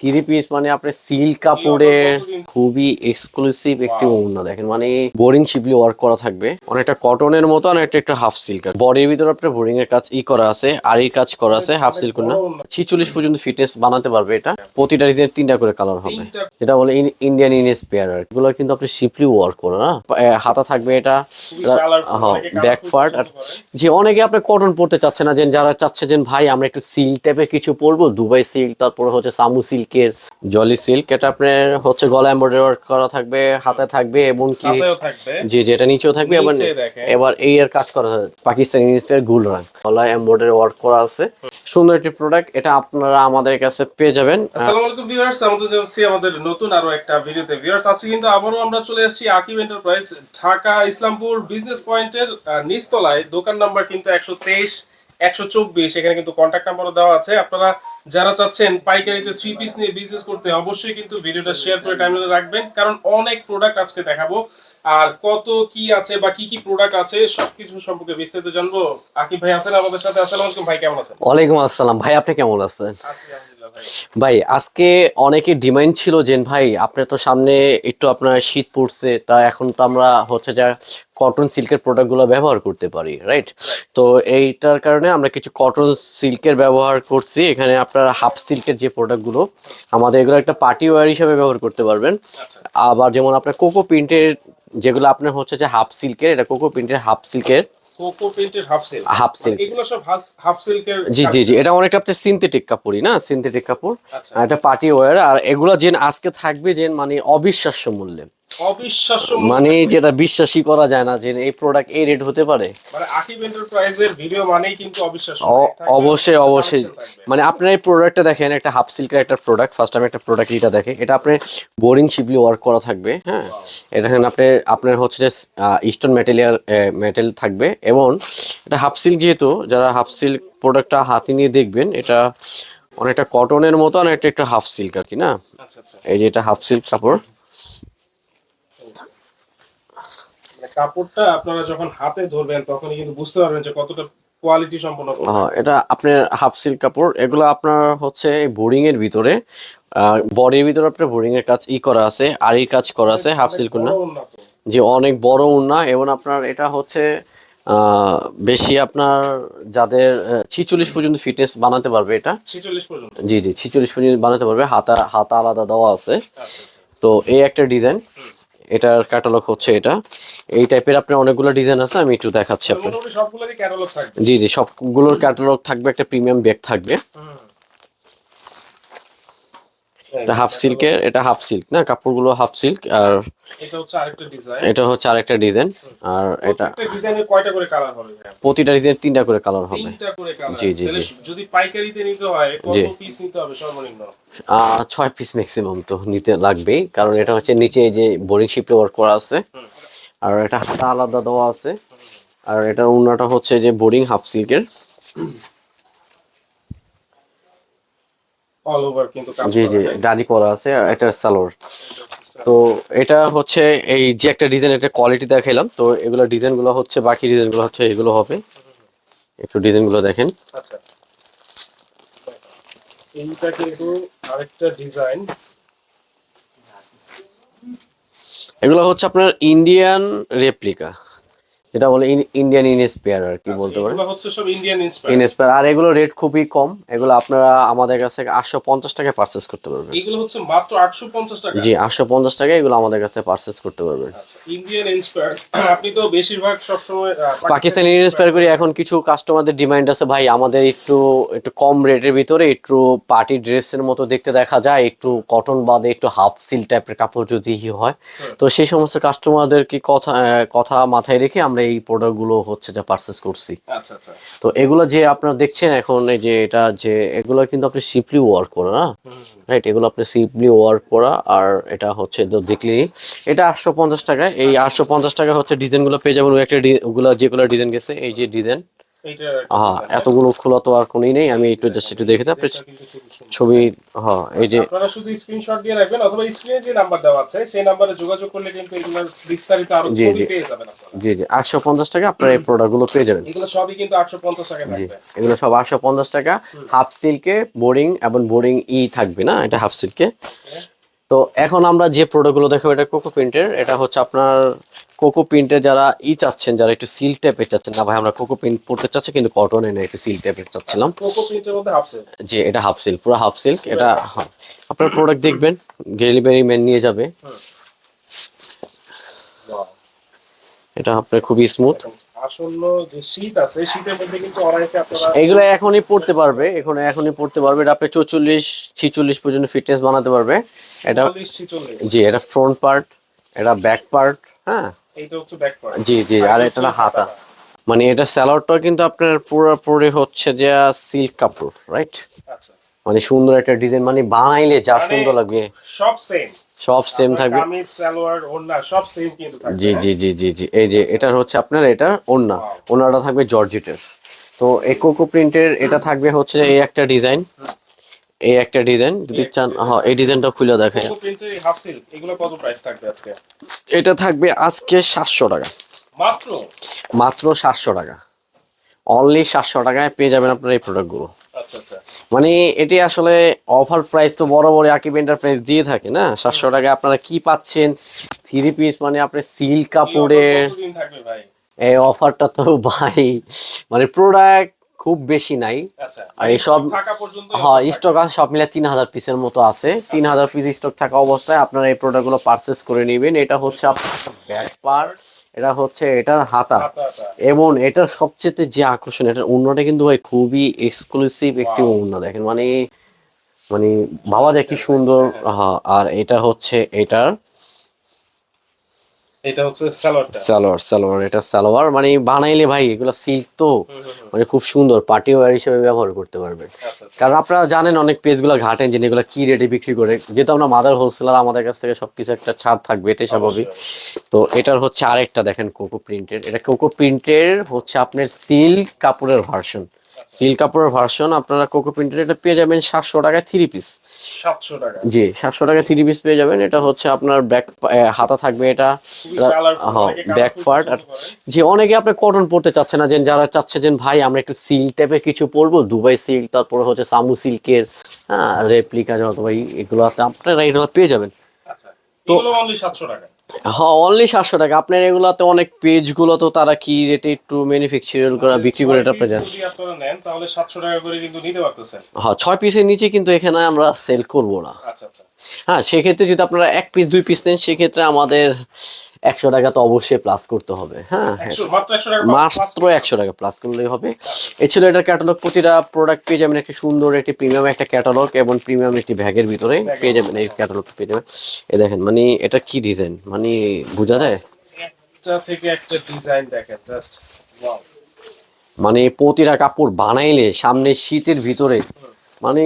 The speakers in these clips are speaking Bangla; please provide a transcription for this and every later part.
থ্রি পিস মানে আপনার সিল্ক কাপড়ের খুবই এক্সক্লুসিভ একটি ওড়না দেখেন মানে বোরিং শিপলি ওয়ার্ক করা থাকবে। অনেকটা কটনের মতো অনেকটা একটা হাফ সিল্ক বডির ভিতরে আপনার বোরিং এর কাজ ই করা আছে আরির কাজ করা আছে হাফ সিল্ক না ছিচল্লিশ পর্যন্ত ফিটনেস বানাতে পারবে এটা। প্রতিটা ডিজাইন তিনটা করে কালার হবে। যেটা বলে ইন্ডিয়ান ইনেস পেয়ার এগুলো কিন্তু আপনি শিপলি ওয়ার্ক করে না? হাতা থাকবে এটা। হ্যাঁ ব্যাক পার্ট আর যে অনেকে আপনি কটন পড়তে চাচ্ছে না যে যারা চাচ্ছে যে ভাই আমরা একটু সিল্ক টাইপের কিছু পরবো দুবাই সিল্ক তারপরে হচ্ছে সামু সিল্কের জলি সিল্ক এটা আপনার হচ্ছে গলা এমব্রয়ডারি ওয়ার্ক করা থাকবে হাতে থাকবে এবং কি থাকবে। যে যেটা নিচেও থাকবে এবার এবার এই এর কাজ করা পাকিস্তানি ইন্সপায়ার গুল রং গলা এমব্রয়ডারি ওয়ার্ক করা আছে। সুন্দর একটি প্রোডাক্ট এটা আপনারা আমাদের কাছে পেয়ে যাবেন। আসসালামু আলাইকুম ভিউয়ার্স আমাদের জানাচ্ছি আমাদের নতুন আরও একটা ভিডিওতে। ভিউয়ার্স আজকে কিন্তু আবারও আমরা চলে আসছি আকিব এন্টারপ্রাইজ ঢাকা ইসলামপুর বিজনেস পয়েন্টের নিচতলায়। দোকান নাম্বার কিন্তু একশো তেইশ একশো চব্বিশ এখানে কিন্তু কন্ট্যাক্ট নাম্বারও দেওয়া আছে। আপনারা যারা চাচ্ছেন পাইকারিতে থ্রি পিস নিয়ে বিজনেস করতে অবশ্যই কিন্তু ভিডিওটা শেয়ার করে টাইমলাইনে রাখবেন। কারণ অনেক প্রোডাক্ট আজকে দেখাবো। আর কত কি আছে বা কি কি প্রোডাক্ট আছে সবকিছু সম্পর্কে বিস্তারিত জানব। আকিব ভাই আছেন আমাদের সাথে। আসসালামু আলাইকুম ভাই কেমন আছেন? ওয়ালাইকুম আসসালাম। ভাই আপনি কেমন আছেন? আছি ভাই? আজকে অনেকে ডিমান্ড ছিল যে ভাই আপনার তো সামনে একটু আপনার শীত পড়ছে তা এখন তো আমরা হচ্ছে যা কটন সিল্কের প্রোডাক্টগুলো ব্যবহার করতে পারি রাইট তো এইটার কারণে আমরা কিছু কটন সিল্কের ব্যবহার করছি। এখানে আপনার হাফ সিল্কের যে প্রোডাক্টগুলো আমাদের এগুলো একটা পার্টি ওয়্যার হিসেবে ব্যবহার করতে পারবেন। আবার যেমন আপনার কোকো প্রিন্টের যেগুলো আপনার হচ্ছে যে হাফ সিল্কের এটা কোকো প্রিন্টের হাফ সিল্কের কোকো প্রিন্টের হাফ সিল্ক হাফ সিল্ক এগুলো সব হাফ সিল্কের জি জি জি। এটা অনেকটা আপনার সিনথেটিক কাপড়ই না? সিনথেটিক কাপড়। আচ্ছা। এটা পার্টি ওয়্যার আর এগুলো যেন আজকে থাকবে যে মানে অবিশ্বাস্য মূল্যে। মানে যেটা বিশ্বাসই করা যায় না যে এই প্রোডাক্ট এই রেট হতে পারে। মানে আকিব এন্টারপ্রাইজের ভিডিও মানেই কিন্তু অবিশ্বাস্য। অবশ্যই অবশ্যই। মানে আপনার এই প্রোডাক্টটা দেখেন একটা হাফ সিল্কের একটা প্রোডাক্ট ফার্স্ট টাইম একটা প্রোডাক্ট এটা দেখে এটা আপনার বোরিং শিপলি ওয়ার্ক করা থাকবে হ্যাঁ। এটা এখানে আপনার আপনার হচ্ছে যে ইস্টার্ন ম্যাটেরিয়াল মেটেল থাকবে এবং এটা হাফ সিল্ক যেহেতু যারা হাফ সিল্ক প্রোডাক্টটা হাতে নিয়ে দেখবেন এটা অনেকটা কটনের মতো অনেকটা একটা হাফ সিল্ক আর কি না? আচ্ছা আচ্ছা। এই যে এটা হাফ সিল্ক কাপড়। কাপড়টা আপনারা যখন হাতে ধরবেন তখনই কিন্তু বুঝতে পারবেন যে কতটা কোয়ালিটি সম্পন্ন এটা আপনার হাফ সিল্ক কাপড়। এগুলো আপনার হচ্ছে বোরিং এর ভিতরে বডির ভিতরে আপনার বোরিং এর কাজ ই করা আছে আরির কাজ করা আছে হাফ সিল্ক না। যে অনেক বড় উন্না এবং আপনার এটা হচ্ছে আহ, বেশি আপনার যাদের ছিচল্লিশ পর্যন্ত ফিটনেস বানাতে পারবে এটা। পর্যন্ত। জি জি ছিচল্লিশ পর্যন্ত বানাতে পারবে হাতা হাতা আলাদা দেওয়া আছে। আচ্ছা আচ্ছা। তো এই একটা ডিজাইন এটার ক্যাটালগ হচ্ছে এটা। এই টাইপের আপনার অনেকগুলো ডিজাইন আছে আমি একটু দেখাচ্ছি আপনার জি জি সবগুলোর ক্যাটালগ থাকবে একটা প্রিমিয়াম ব্যাগ থাকবে। এটা হাফ সিল্কের এটা হাফ সিল্ক না? কাপড়গুলো হাফ সিল্ক আর এটা হচ্ছে আরেকটা ডিজাইন এটা হচ্ছে আরেকটা ডিজাইন আর এটা একটা ডিজাইনের কয়টা করে কালার হবে প্রতিটা ডিজাইন তিনটা করে কালার হবে। তিনটা করে কালার জি, জি, জি। যদি পাইকারিতে নিতে হয় কত। পিস নিতে হবে সর্বনিম্ন? ছয় পিস ম্যাক্সিমাম তো নিতে লাগবেই কারণ এটা হচ্ছে নিচে এই যে বোরিং শিপে ওয়ার্ক করা আছে আর এটা হাতা আলাদা দেওয়া আছে। আর এটার উন্নাটা হচ্ছে যে বোরিং হাফ সিল্কের অল ওভার কিন্তু জি জি। ডালি করা আছে আর এটা হচ্ছে তো এটা হচ্ছে এই যে একটা ডিজাইন একটা কোয়ালিটি দেখাইলাম। তো এগুলো ডিজাইনগুলো হচ্ছে বাকি ডিজাইনগুলো হচ্ছে এগুলো হবে। একটু ডিজাইনগুলো দেখেন। আচ্ছা। এইটা কিন্তু আরেকটা ডিজাইন। এগুলো হচ্ছে আপনার ইন্ডিয়ান রেপ্লিকা। যেটা বলে ইন্ডিয়ান ইনস্পেয়ার আর কি বলতে পারেন। এগুলো হচ্ছে সব ইন্ডিয়ান ইন্সপায়ার ইনস্পেয়ার আর এগুলো রেট খুবই কম। এগুলো আপনারা আমাদের কাছে আটশো পঞ্চাশ টাকায় পারচেস করতে পারবেন। এগুলো হচ্ছে মাত্র 850 টাকা। জি আটশো পঞ্চাশ টাকায় এগুলো আমাদের কাছে পারচেস করতে পারবেন। আচ্ছা ইন্ডিয়ান ইন্সপায়ার আপনি তো বেশিরভাগ সব সময় পাকিস্তানি ইনস্পায়ার করি এখন কিছু কাস্টমারদের ডিমান্ড আছে। ভাই আমাদের একটু একটু কম রেটের ভিতরে একটু পার্টি ড্রেসের মতো দেখতে দেখা যায়। একটু কটন বাদে একটু হাফ সিল টাইপের কাপড় যদি হয়। তো সেই সমস্ত কাস্টমারদের কি কথা কথা মাথায় রেখে আমরা এই প্রোডাক্টগুলো হচ্ছে যা পারচেস করছি। আচ্ছা আচ্ছা। তো এগুলো যে আপনার দেখছেন এখন এই যে এটা যে এগুলো কিন্তু আপনি সিপলি ওয়ার্ক করা না? রাইট এগুলো আপনি সিপলি ওয়ার্ক করা আর এটা হচ্ছে তো দেখলি এটা আটশো পঞ্চাশ টাকা এই আটশো পঞ্চাশ টাকা হচ্ছে ডিজাইনগুলো পেয়ে যাবেন। ওই একটা ওগুলো যেগুলো ডিজাইন গেছে এই যে ডিজাইন হ্যাঁ এতগুলো খোলা তো আর কোনোই নেই আমি একটু জাস্ট একটু দেখে। আপনি ছবি হ্যাঁ এই যে আপনারা শুধু স্ক্রিনশট দিয়ে রাখবেন অথবা স্ক্রিনে যে নাম্বার দেওয়া আছে সেই নাম্বারে যোগাযোগ করলে কিন্তু এগুলোর বিস্তারিত আরও ছবি পেয়ে যাবেন আপনারা। জি জি আটশো পঞ্চাশ টাকা আপনারা এই প্রোডাক্টগুলো পেয়ে যাবেন। এগুলো সবই কিন্তু আটশো পঞ্চাশ টাকা থাকবে। এগুলো সব আটশো পঞ্চাশ টাকা হাফ সিল্কে বোরিং এবং বোরিং ই থাকবে না এটা হাফ সিল্কে তো এখন আমরা যে প্রোডাক্টগুলো দেখাবো এটা কোকো প্রিন্টের এটা হচ্ছে আপনার কোকো প্রিন্টের যারা ই চাচ্ছেন যারা একটু সিল টাইপের চাচ্ছেন না ভাই আমরা কোকো প্রিন্ট পড়তে চাচ্ছি কিন্তু কটনে না একটু সিল টাইপের চাচ্ছিলাম। যে এটা হাফ সিল্ক পুরো হাফ সিল্ক এটা হ্যাঁ। আপনার প্রোডাক্ট দেখবেন ডেলিভারি ম্যান নিয়ে যাবে। এটা আপনার খুবই স্মুথ আসন্ন যে শীত আছে শীতের মধ্যে কিন্তু অনেকে আপনারা এগুলো এখনই পড়তে পারবে এখন এখনই পড়তে পারবে এটা আপনি চৌচল্লিশ ছিচল্লিশ পর্যন্ত ফিটনেস বানাতে পারবে। এটা জি এটা ফ্রন্ট পার্ট এটা ব্যাক পার্ট হ্যাঁ? এইটা হচ্ছে ব্যাক পার্ট জি জি আর এটা না হাতা। মানে এটা স্যালোয়ারটা কিন্তু আপনার পুরোপুরি হচ্ছে যে সিল্ক কাপড় রাইট আচ্ছা। মানে সুন্দর একটা ডিজাইন মানে বানাইলে যা মানে- সুন্দর লাগবে। সব সেম সব সেম থাকবে। সালোয়ার ওড়না সব সেম কিন্তু থাকবে জি জি জি জি জি। এই যে এটা হচ্ছে আপনার এটা ওন্না ওন্নাটা থাকবে জর্জেটের। তো এই কোকো প্রিন্টের এটা থাকবে হচ্ছে এই একটা ডিজাইন। এই একটা ডিজাইন যদি চান হ্যাঁ এই ডিজাইনটা খুলে দেখেন। কোকো প্রিন্টের হাফ সিল্ক এগুলো কত প্রাইস থাকবে আজকে? এটা থাকবে আজকে সাতশো টাকা। মাত্র? মাত্র সাতশো টাকা। অনলি সাতশো টাকায় পেয়ে যাবেন আপনার এই প্রোডাক্টগুলো আচ্ছা আচ্ছা। মানে এটি আসলে অফার প্রাইস তো বড় বড় আকিব এন্টারপ্রাইজ দিয়ে থাকে না? সাতশো টাকায় আপনারা কি পাচ্ছেন? থ্রি পিস মানে আপনার সিল্ক কাপড়ের এই অফারটা তো ভাই মানে প্রোডাক্ট খুব বেশি নাই। আচ্ছা। আর এইসব হ্যাঁ স্টক আছে সব মিলে তিন হাজার পিসের মতো আছে। তিন হাজার পিস স্টক থাকা অবস্থায় আপনারা এই প্রোডাক্টগুলো পারচেস করে নেবেন। এটা হচ্ছে আপনার ব্যাক পার্ট এটা হচ্ছে এটার হাতা। এবং এটার সবচেয়ে যে আকর্ষণ এটার উন্নটা কিন্তু ভাই খুবই এক্সক্লুসিভ একটি উন্ন দেখেন মানে মানে ভাবা যায় কি সুন্দর হ্যাঁ আর এটা হচ্ছে এটার এটা হচ্ছে সালোয়ারটা সালোয়ার সালোয়ার এটা সালোয়ার। মানে বানাইলে ভাই এগুলো সিল্ক তো মানে খুব সুন্দর পার্টি ওয়্যার হিসেবে ব্যবহার করতে পারবেন। আচ্ছা আচ্ছা। কারণ আপনারা জানেন অনেক পেজগুলো ঘাটেন যে এগুলো কি রেটে বিক্রি করে। যেহেতু আমরা মাদার হোলসেলার আমাদের কাছ থেকে সবকিছু একটা ছাড় থাকবে এটাই স্বাভাবিক। তো এটার হচ্ছে আরেকটা দেখেন কোকো প্রিন্টের এটা কোকো প্রিন্টের হচ্ছে আপনার সিল্ক কাপড়ের ভার্সন সিল্ক কাপড়ের ভার্সন আপনারা কোকো প্রিন্টের এটা পেয়ে যাবেন সাতশো টাকায় থ্রি পিস সাতশো টাকা। জি সাতশো টাকায় থ্রি পিস পেয়ে যাবেন। এটা হচ্ছে আপনার ব্যাক হাতা থাকবে এটা। হ্যাঁ ব্যাক ফার্ট আর যে অনেকে আপনি কটন পরতে চাচ্ছে না যে যারা চাচ্ছে যে ভাই আমরা একটু সিল্ক টাইপের কিছু পরবো দুবাই সিল্ক তারপরে হচ্ছে সামু সিল্কের হ্যাঁ রেপ্লিকা অথবা এই- এগুলো আছে আপনারা এগুলো পেয়ে যাবেন। আচ্ছা এগুলো অনলি সাতশো টাকা। হ্যাঁ অনলি সাতশো টাকা। আপনার এগুলাতে অনেক পেজগুলো তো তারা কি রেটে একটু ম্যানুফ্যাকচার করা বিক্রি করে এটা যদি আপনারা নেন তাহলে সাতশো টাকা করে কিন্তু নিতে পারতেছেন। হ্যাঁ ছয় পিসের নিচে কিন্তু এখানে আমরা সেল করব না। আচ্ছা আচ্ছা। হ্যাঁ সেক্ষেত্রে যদি আপনারা এক পিস দুই পিস নেন সেক্ষেত্রে আমাদের একশো টাকা তো অবশ্যই প্লাস করতে হবে হ্যাঁ? মাত্র একশো টাকা প্লাস করলেই হবে। এই ছিল এটার ক্যাটালগ প্রতিটা প্রোডাক্ট পেয়ে যাবেন একটি সুন্দর একটি প্রিমিয়াম একটা ক্যাটালগ এবং প্রিমিয়াম একটি ব্যাগের ভিতরে পেয়ে যাবেন এই ক্যাটালগ পেয়ে যাবেন। এই দেখেন মানে এটা কি ডিজাইন মানে বোঝা যায়? একটা থেকে একটা ডিজাইন দেখেন জাস্ট ওয়াও মানে প্রতিটা কাপড় বানাইলে সামনে শীতের ভিতরে মানে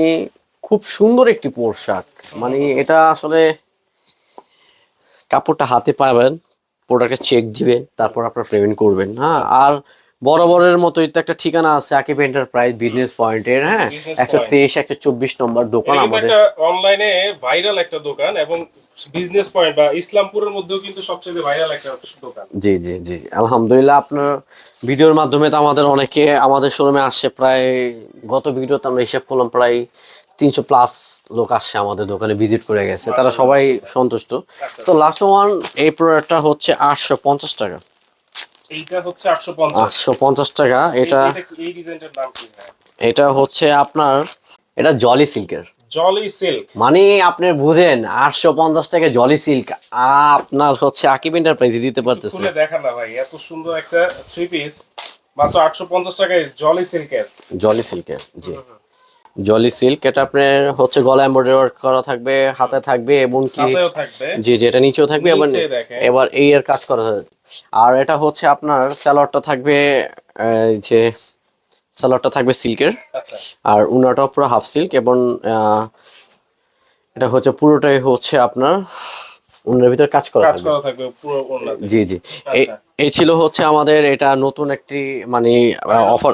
খুব সুন্দর একটি পোশাক। মানে এটা আসলে কাপড়টা হাতে পাবেন প্রোডাক্টে চেক দিবেন তারপর আপনার পেমেন্ট করবেন। হ্যাঁ আর বরাবরের মতোই তো একটা ঠিকানা আছে আকিব এন্টারপ্রাইজ বিজনেস পয়েন্টের হ্যাঁ? Point। তেইশ একশো চব্বিশ নম্বর দোকান আমাদের। একটা অনলাইনে ভাইরাল একটা দোকান এবং বিজনেস পয়েন্ট বা ইসলামপুরের মধ্যেও কিন্তু সবচেয়ে ভাইরাল একটা দোকান। জি জি জি। আলহামদুলিল্লাহ আপনার ভিডিওর মাধ্যমে তো আমাদের অনেকে আমাদের শোরুমে আসছে প্রায় গত ভিডিওতে আমরা হিসাব করলাম প্রায় তিনশো প্লাস লোক আসছে আমাদের দোকানে ভিজিট করে গেছে। তারা সবাই সন্তুষ্ট। তো লাস্ট ওয়ান এই প্রোডাক্টটা হচ্ছে আটশো পঞ্চাশ টাকা। আটশো পঞ্চাশ। টাকা এটা এটা হচ্ছে আপনার এটা জলি সিল্কের জলি সিল্ক মানে আপনি বুঝেন আটশো পঞ্চাশ টাকা জলি সিল্ক আপনার হচ্ছে আকিব এন্টারপ্রাইজে দিতে পারতেছে। দেখা না ভাই এত সুন্দর একটা থ্রি পিস মাত্র আটশো পঞ্চাশ টাকায় জলি সিল্কের জলি সিল্কের জি। জলি সিল্ক এটা আপনার হচ্ছে গলা এমব্রয়ডারি ওয়ার্ক করা থাকবে হাতে থাকবে এবং কি থাকবে। জি যেটা নিচেও থাকবে এবার এবার এই এর কাজ করা আর এটা হচ্ছে আপনার স্যালোয়ারটা থাকবে এই যে স্যালোয়ারটা থাকবে সিল্কের। আচ্ছা। আর উনাটাও পুরো হাফ সিল্ক এবং এটা হচ্ছে পুরোটাই হচ্ছে আপনার উনার ভিতরে কাজ করা কাজ থাকবে। করা থাকবে পুরো ওড়নাতে জি জি। এই আচ্ছা। ছিল হচ্ছে আমাদের এটা নতুন একটি মানে অফার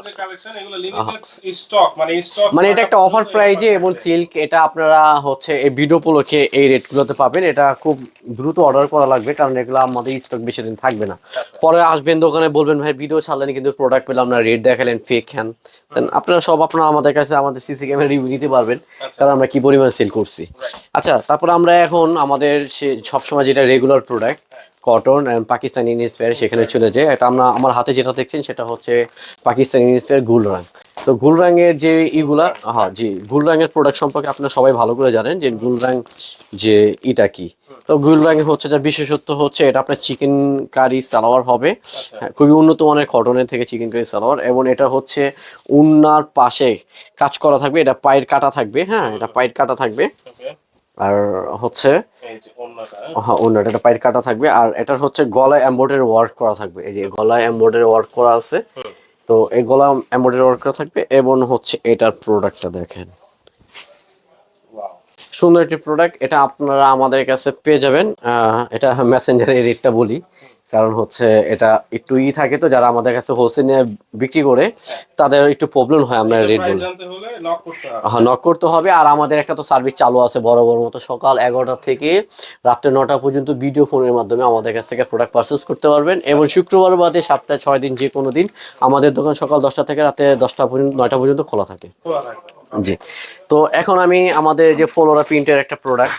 মানে মানে এটা একটা অফার প্রাইজে এবং সিল্ক এটা আপনারা হচ্ছে এই ভিডিও উপলক্ষে এই রেটগুলোতে পাবেন। এটা খুব দ্রুত অর্ডার করা লাগবে কারণ এগুলো আমাদের স্টক বেশি দিন থাকবে না। পরে আসবেন দোকানে বলবেন ভাই ভিডিও ছাড়লেন কিন্তু প্রোডাক্ট পেলাম না রেট দেখালেন ফেক হ্যান দেন আপনারা সব আপনারা আমাদের কাছে আমাদের সিসি ক্যামেরা রিভিউ নিতে পারবেন কারণ আমরা কি পরিমাণ সেল করছি। আচ্ছা তারপর আমরা এখন আমাদের সে সবসময় যেটা regular product cotton and Pakistani inspire সেখানে চলে যায়। এটা আমরা আমার হাতে যেটা দেখছেন সেটা হচ্ছে পাকিস্তানি ইনস্পায়ার গুল রং তো গুল রঙের যে ইগুলা হ্যাঁ জি গুল রঙের প্রোডাক্ট সম্পর্কে আপনারা সবাই ভালো করে জানেন যে গুল রং যে ইটা কি। তো গুল রঙের হচ্ছে যা বিশেষত্ব হচ্ছে এটা আপনার চিকেন কারি সালোয়ার হবে। হ্যাঁ, খুবই উন্নত মানের কটনের থেকে চিকেন কারি সালোয়ার এবং এটা হচ্ছে উন্নার পাশে কাজ করা থাকবে। এটা পায়ের কাটা থাকবে হ্যাঁ এটা পায়ের কাটা থাকবে। আর হচ্ছে হ্যাঁ এটা কাটা থাকবে, আর এটার হচ্ছে গলায় এম্বয়ডারি ওয়ার্ক করা থাকবে। এই যে গলায় এম্বয়ডারি ওয়ার্ক করা আছে, তো এই গলা এম্বয়ডারি ওয়ার্ক করা থাকবে এবং হচ্ছে এটার প্রোডাক্টটা দেখেন। সুন্দর একটি প্রোডাক্ট, এটা আপনারা আমাদের কাছে পেয়ে যাবেন। এটা মেসেঞ্জারের রেটটা বলি। কারণ হচ্ছে এটা একটু ই থাকে তো যারা আমাদের কাছে হোলসেলে বিক্রি করে তাদের একটু প্রবলেম হয় আমরা রেট বলি। হ্যাঁ নক করতে হবে আর আমাদের একটা তো সার্ভিস চালু আছে বড় বড় মতো সকাল এগারোটা থেকে রাত্রে নটা পর্যন্ত ভিডিও ফোনের মাধ্যমে আমাদের কাছ থেকে প্রোডাক্ট পারচেস করতে পারবেন এবং শুক্রবার বাদে সপ্তাহে ছয় দিন যে কোনো দিন আমাদের দোকান সকাল দশটা থেকে রাতে দশটা পর্যন্ত নয়টা পর্যন্ত খোলা থাকে। জি। তো এখন আমি আমাদের যে ফ্লোরা প্রিন্টের একটা প্রোডাক্ট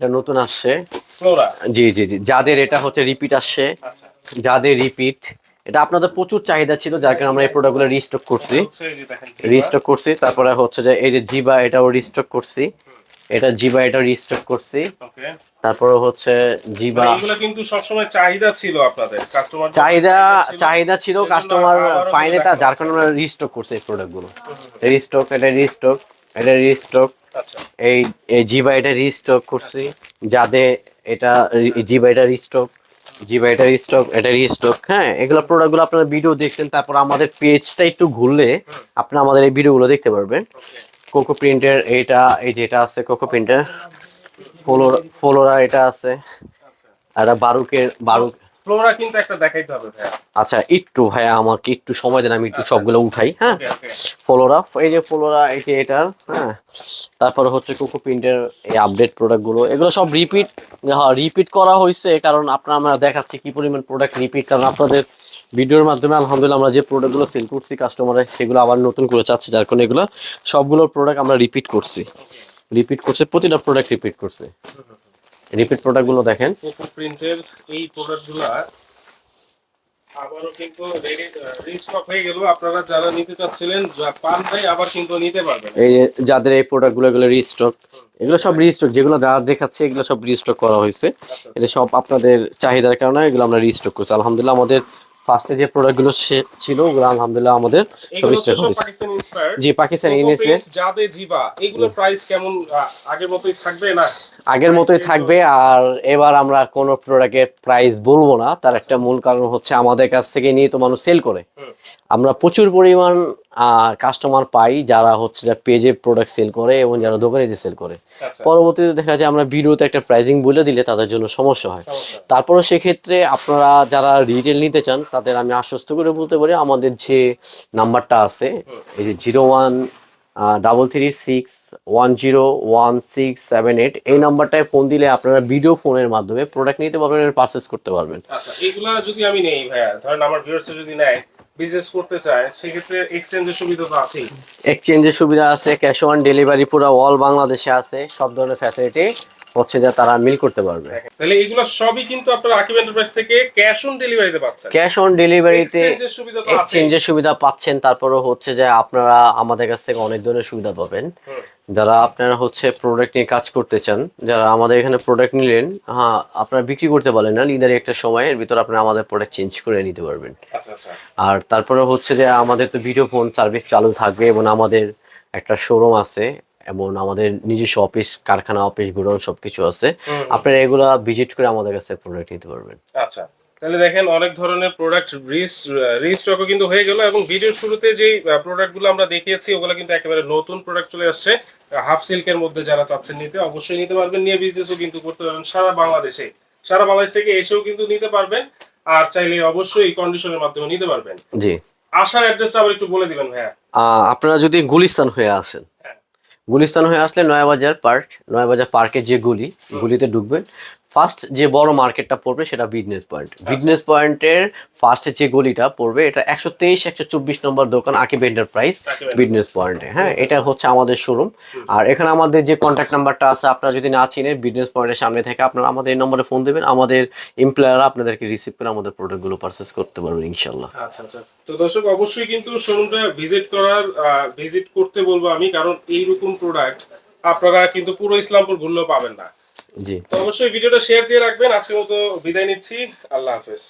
এটা নতুন আসছে। জি জি জি। যাদের এটা হচ্ছে রিপিট আসছে আচ্ছা। যাদের রিপিট এটা আপনাদের প্রচুর চাহিদা ছিল যার কারণে আমরা এই প্রোডাক্টগুলো রিস্টক করছি। রিস্টক করছি তারপরে হচ্ছে যে এই যে জিবা এটাও রিস্টক করছি। এটা জিবা এটাও রিস্টক করছি। ওকে তারপরে হচ্ছে জিবা এগুলো কিন্তু সবসময় চাহিদা ছিল আপনাদের। কাস্টমার চাহিদা চাহিদা ছিল। কাস্টমার পায়নি তা যার কারণে আমরা রিস্টক করছি এই প্রোডাক্টগুলো রিস্টক এটা রিস্টক এটা রিস্টক আচ্ছা এই এই জিবা এটা রিস্টক করছি। যাদের এটা জিবা এটা রিস্টক জিবা এটা রিস্টক এটা রিস্টক হ্যাঁ এগুলো প্রোডাক্টগুলো আপনারা ভিডিও দেখছেন তারপর আমাদের পেজটা একটু ঘুরলে আপনারা আমাদের এই ভিডিওগুলো দেখতে পারবেন। কোকো প্রিন্টের এটা এই যে এটা আছে কোকো প্রিন্টের ফলোরা ফলোরা এটা আছে। আর এটা বারুকের বারুক ফ্লোরা কিন্তু একটা দেখাইতে হবে ভাইয়া। আচ্ছা একটু ভাইয়া আমাকে একটু সময় দেন আমি একটু সবগুলো উঠাই হ্যাঁ? ফলোরা এই যে ফলোরা এই যে এটার হ্যাঁ? তারপরে হচ্ছে কোকো প্রিন্টের এই আপডেট প্রোডাক্টগুলো এগুলো সব রিপিট হ্যাঁ রিপিট করা হয়েছে কারণ আপনার আমরা দেখাচ্ছি কি পরিমাণ প্রোডাক্ট রিপিট কারণ আপনাদের ভিডিওর মাধ্যমে আলহামদুলিল্লাহ আমরা যে প্রোডাক্টগুলো সেল করছি কাস্টমারে সেগুলো আবার নতুন করে চাচ্ছে যার কারণে এগুলো সবগুলো প্রোডাক্ট আমরা রিপিট করছি। রিপিট করছে প্রতিটা প্রোডাক্ট রিপিট করছে। রিপিট প্রোডাক্টগুলো দেখেন। কোকো প্রিন্টের এই প্রোডাক্টগুলো আবারও কিন্তু রিস্টক হয়ে গেল। আপনারা যারা নিতে চাচ্ছিলেন পান নাই আবার কিন্তু নিতে পারবেন। এই যাদের এই প্রোডাক্টগুলো এগুলো রিস্টক এগুলো সব রিস্টক যেগুলো যা দেখাচ্ছে এগুলো সব রিস্টক করা হয়েছে। এটা সব আপনাদের চাহিদার কারণে এগুলো আমরা রিস্টক করছি। আলহামদুলিল্লাহ আমাদের ফার্স্টে যে প্রোডাক্টগুলো ছিল ওগুলো আলহামদুলিল্লাহ আমাদের হয়েছে। জি পাকিস্তান ইনভেস্টমেন্ট যাদে জিবা এগুলোর প্রাইস কেমন আগের মতোই থাকবে না? আগের মতোই থাকবে আর এবার আমরা কোনো প্রোডাক্টের প্রাইস বলব না। তার একটা মূল কারণ হচ্ছে আমাদের কাছ থেকে নিয়ে তো মানুষ সেল করে। আমরা প্রচুর পরিমাণ কাস্টমার পাই যারা হচ্ছে যে পেজে প্রোডাক্ট সেল করে এবং যারা দোকানে যে সেল করে। আচ্ছা। পরবর্তীতে দেখা যায় আমরা ভিডিওতে একটা প্রাইজিং বলে দিলে তাদের জন্য সমস্যা হয়। সমস্যা। তারপরে সেক্ষেত্রে আপনারা যারা রিটেল নিতে চান তাদের আমি আশ্বস্ত করে বলতে পারি আমাদের যে নাম্বারটা আছে এই যে zero one double three six one zero one six seven eight এই নাম্বারটায় ফোন দিলে আপনারা ভিডিও ফোনের মাধ্যমে প্রোডাক্ট নিতে পারবেন পারচেস করতে পারবেন। আচ্ছা এগুলা যদি আমি নেই ভাইয়া ধরেন আমার ভিউয়ার্স যদি নেয় বিজনেস করতে চায়, সেক্ষেত্রে এক্সচেঞ্জের সুবিধা তো আছেই। এক্সচেঞ্জের সুবিধা আছে ক্যাশ অন ডেলিভারি পুরো অল বাংলাদেশে আছে, সব ধরনের ফ্যাসিলিটি হচ্ছে যে তারা মিল করতে পারবে। তাহলে এগুলো সবই কিন্তু আপনারা আকিব এন্টারপ্রাইজ থেকে ক্যাশ অন ডেলিভারিতে পাচ্ছেন। ক্যাশ অন ডেলিভারিতে এক্সচেঞ্জের সুবিধা তো আছে এক্সচেঞ্জের সুবিধা পাচ্ছেন তারপরে হচ্ছে যে আপনারা আমাদের কাছ থেকে অনেক ধরনের সুবিধা পাবেন। যারা আপনারা হচ্ছে প্রোডাক্ট নিয়ে কাজ করতে চান যারা আমাদের এখানে প্রোডাক্ট নিলেন হ্যাঁ আপনারা বিক্রি করতে পারলেন না নিদারি একটা সময়ের ভিতর আপনারা আমাদের প্রোডাক্ট চেঞ্জ করে নিতে পারবেন। আচ্ছা আচ্ছা। আর তারপরে হচ্ছে যে আমাদের তো ভিডিও ফোন সার্ভিস চালু থাকবে এবং আমাদের একটা শোরুম আছে এবং আমাদের নিজস্ব অফিস কারখানা অফিস গুডাউন সবকিছু আছে। আপনারা এগুলা ভিজিট করে আমাদের কাছে প্রোডাক্ট নিতে পারবেন। আচ্ছা। তাহলে দেখেন অনেক ধরনের প্রোডাক্ট রিস্টকও কিন্তু হয়ে গেল এবং ভিডিওর শুরুতে যেই প্রোডাক্টগুলো আমরা দেখিয়েছি ওগুলো কিন্তু একেবারে নতুন প্রোডাক্ট চলে আসছে। হাফ সিল্কের মধ্যে যারা চাচ্ছেন নিতে অবশ্যই নিতে পারবেন। নিয়ে বিজনেসও কিন্তু করতে পারবেন সারা বাংলাদেশে। সারা বাংলাদেশ থেকে এসেও কিন্তু নিতে পারবেন। আর চাইলে অবশ্যই কন্ডিশনের মাধ্যমে নিতে পারবেন। জি। আসার অ্যাড্রেসটা আবার একটু বলে দিবেন ভাইয়া। আপনারা যদি গুলিস্তান হয়ে আসেন। গুলিস্তান হয়ে আসলে নয়াবাজার পার্ক নয়াবাজার পার্কে যে গুলি গুলিতে ঢুকবেন ফার্স্ট যে বড় মার্কেটটা পড়বে সেটা বিজনেস পয়েন্ট বিজনেস পয়েন্টের ফার্স্টে যে গলিটা পড়বে এটা একশো তেইশ একশো চব্বিশ নম্বর দোকান আকিব এন্টারপ্রাইজ বিজনেস পয়েন্টে হ্যাঁ এটা হচ্ছে আমাদের শোরুম আর এখানে আমাদের যে কন্ট্যাক্ট নাম্বারটা আছে আপনারা যদি না চিনেন বিজনেস পয়েন্টের সামনে থেকে আপনারা আমাদের এই নম্বরে ফোন দেবেন। আমাদের এমপ্লয়াররা আপনাদেরকে রিসিভ করে আমাদের প্রোডাক্টগুলো পারচেস করতে পারবেন ইনশাল্লাহ আচ্ছা আচ্ছা। তো দর্শক অবশ্যই কিন্তু শোরুমটা ভিজিট করার ভিজিট করতে বলব আমি কারণ এইরকম প্রোডাক্ট আপনারা কিন্তু পুরো ইসলামপুর ঘুরলেও পাবেন না। জি। তো অবশ্যই ভিডিওটা শেয়ার দিয়ে রাখবেন। আজকের মতো বিদায় নিচ্ছি। আল্লাহ হাফেজ।